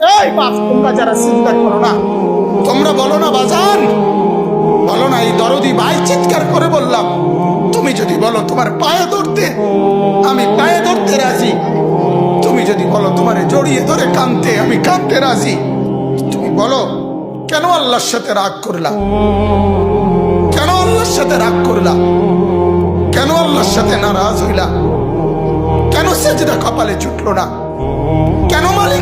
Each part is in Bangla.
এই যারা চিন্তা করো না। তোমরা বলো না, বাজান। বলো না, এই দরদি ভাই চিৎকার করে বললাম, তুমি যদি বলো তোমার পায়ে ধরতে, আমি পায়ে ধরতে রাজি। তুমি যদি বলো জড়িয়ে ধরে কানতে আমি কানতে রাজি। তুমি বলো, কেন আল্লাহর সাথে রাগ করলা? কেন আল্লাহর সাথে রাগ করলা? কেন আল্লাহর সাথে নারাজ হইলা? কেন সেজদা কপালে ছুটলো না? কেন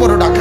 বড় ডাকাত।